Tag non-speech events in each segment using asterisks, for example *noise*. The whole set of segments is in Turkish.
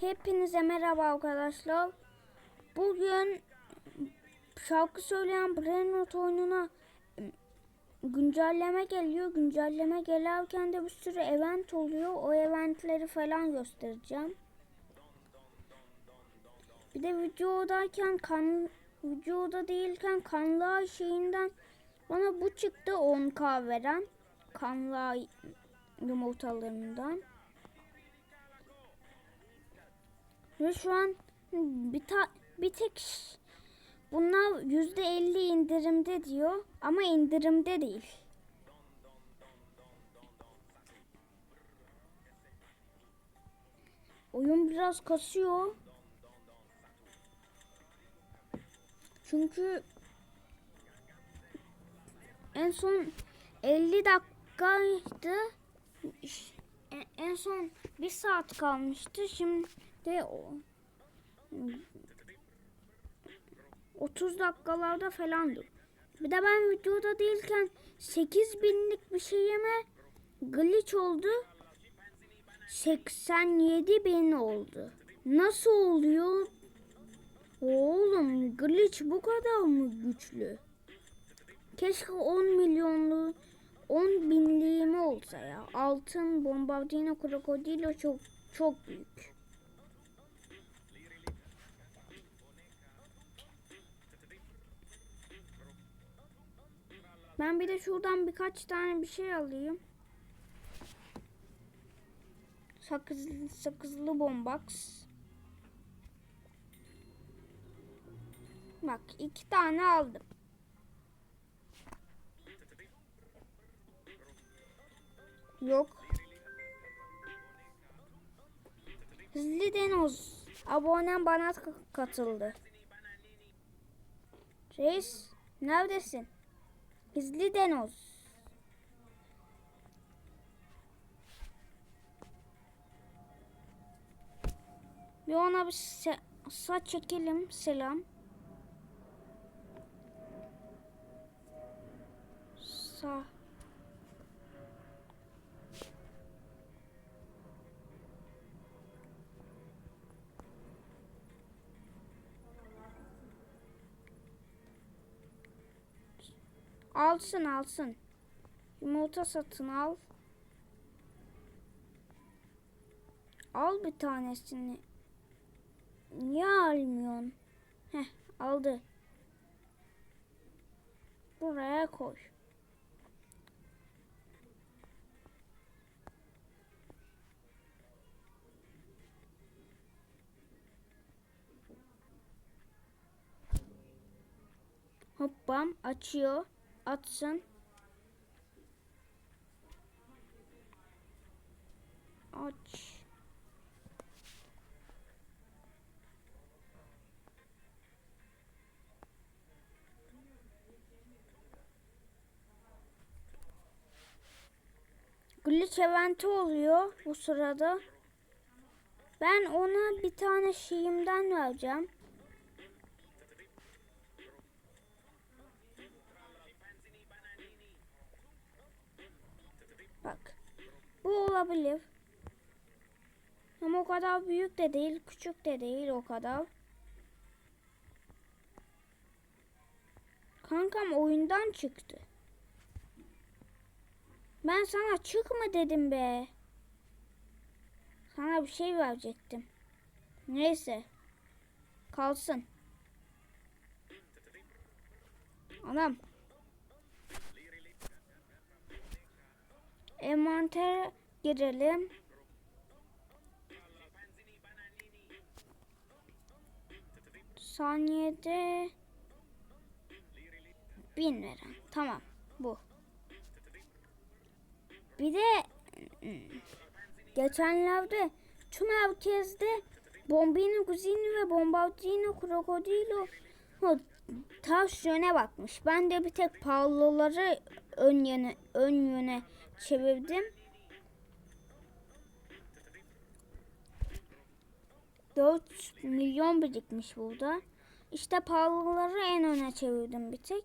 Hepinize merhaba arkadaşlar. Bugün şarkı söyleyen Brainrot oyununa güncelleme geliyor. Güncelleme gelirken de bir sürü event oluyor. O eventleri falan göstereceğim. Bir de videodayken kan videoda değilken kanlı şeyinden bana bu çıktı 10k veren kanlı yumurtalarından. Ve şu an bir ta bir tek bunlar yüzde elli indirimde diyor ama indirimde değil. Oyun biraz kasıyor. Çünkü en son 50 dakikaydı. En- En son bir saat kalmıştı. Şimdi o 30 dakikalarda falandı. Bir de ben videoda değilken 8 binlik bir şeyime glitch oldu. 87 bin oldu. Nasıl oluyor? Oğlum glitch bu kadar mı güçlü? Keşke 10 milyonlu 10 binliğimi olsa ya. Altın bombardino krokodilo çok çok büyük. Ben bir de şuradan birkaç tane bir şey alayım. Sakız, sakızlı bombax. Bak iki tane aldım. Yok. Hızlı Denoz. Abonem bana katıldı. Reis neredesin? Hızlı Denoz. Bir ona bir se- saç çekelim. Selam. Sağ. Alsın alsın. Yumurta satın al. Al bir tanesini. Niye almıyorsun? Heh aldı. Buraya koy. Hoppam açıyor. Atsın. Aç. Glitch eventi oluyor bu sırada. Ben ona bir tane şeyimden vereceğim. Bak. Bu olabilir. Ama o kadar büyük de değil, küçük de değil o kadar. Kankam oyundan çıktı. Ben sana çıkma dedim be. Sana bir şey verecektim. Neyse. Kalsın. Anam. Envantere girelim. Saniyede bin veren. Tamam. Bu. Bir de ıı, geçenlerde tüm herkeste Bombino Guzini ve Bombardino Krokodilo ters yöne bakmış. Ben de bir tek pahalıları ön yöne, ön yöne çevirdim. Dört milyon birikmiş burada. İşte pahalıları en öne çevirdim bir tek.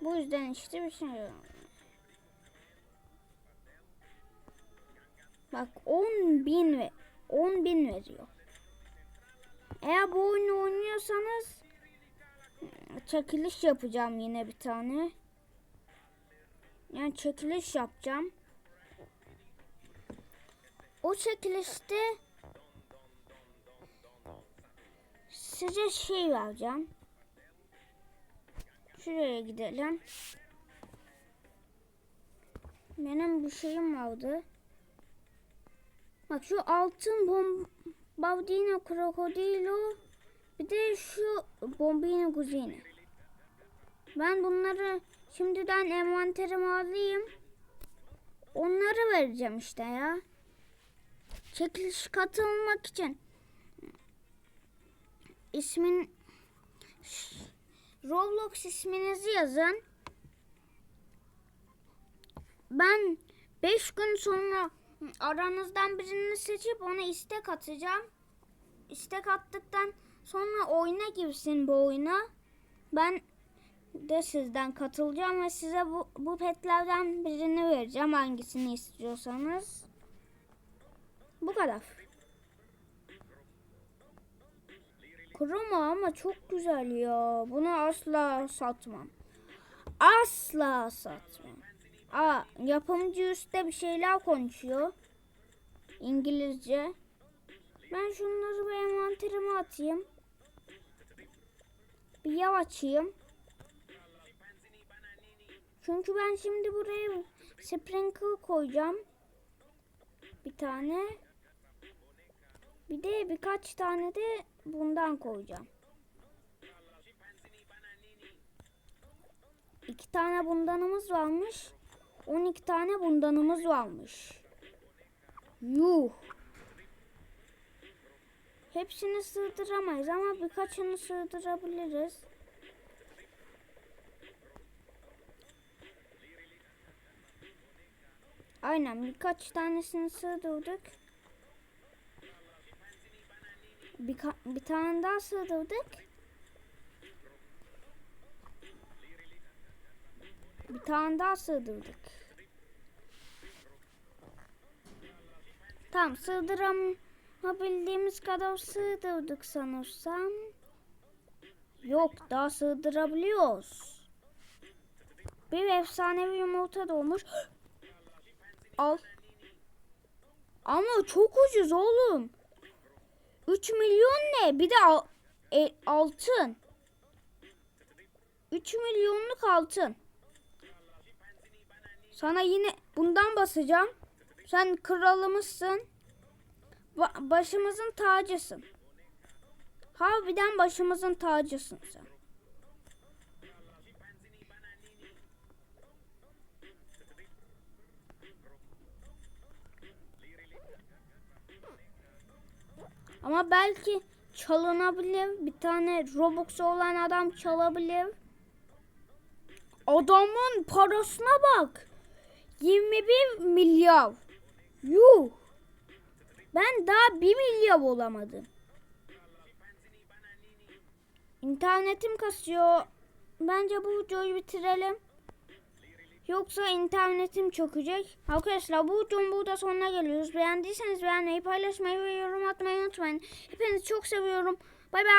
Bu yüzden işte bir şey yok. Bak 10 bin ve 10 bin veriyor. Eğer bu oyunu oynuyorsanız çekiliş yapacağım yine bir tane. Yani çekiliş yapacağım. O çekilişte size şey vereceğim. Şuraya gidelim. Benim bir şeyim vardı. Bak şu altın bombardino krokodilo bir de şu bombino kuzini. Ben bunları şimdiden envanterime alayım. Onları vereceğim işte ya. Çekiliş katılmak için ismin Roblox isminizi yazın. Ben 5 gün sonra aranızdan birini seçip ona istek atacağım. İstek attıktan sonra oyuna girsin bu oyuna. Ben de sizden katılacağım ve size bu, bu petlerden birini vereceğim hangisini istiyorsanız. Bu kadar. Kuruma ama çok güzel ya. Bunu asla satmam. Asla satmam. Aa, yapımcı üstte bir şeyler konuşuyor. İngilizce. Ben şunları bir envanterime atayım. Bir yav açayım. Çünkü ben şimdi buraya sprinkle koyacağım. Bir tane. Bir de birkaç tane de bundan koyacağım. İki tane bundanımız varmış. 12 tane bundanımız varmış. Yuh. Hepsini sığdıramayız ama birkaçını sığdırabiliriz. Aynen birkaç tanesini sığdırdık. Bir, bir tane daha sığdırdık. Bir tane daha sığdırdık. Tamam sığdıramabildiğimiz kadar sığdırdık sanırsam. Yok daha sığdırabiliyoruz. Bir efsanevi yumurta doğmuş. *gasps* Al. Ama çok ucuz oğlum. 3 milyon ne? Bir de al, e, altın. 3 milyonluk altın. Sana yine bundan basacağım. Sen kralımızsın. Ba- başımızın tacısın. Harbiden başımızın tacısın sen. Ama belki çalınabilir. Bir tane Robux olan adam çalabilir. Adamın parasına bak. 21 milyar. Yuh. Ben daha 1 milyar olamadım. İnternetim kasıyor. Bence bu videoyu bitirelim. Yoksa internetim çökecek. Arkadaşlar bu burada sonuna geliyoruz. Beğendiyseniz beğenmeyi, paylaşmayı ve yorum atmayı unutmayın. Hepinizi çok seviyorum. Bay bay.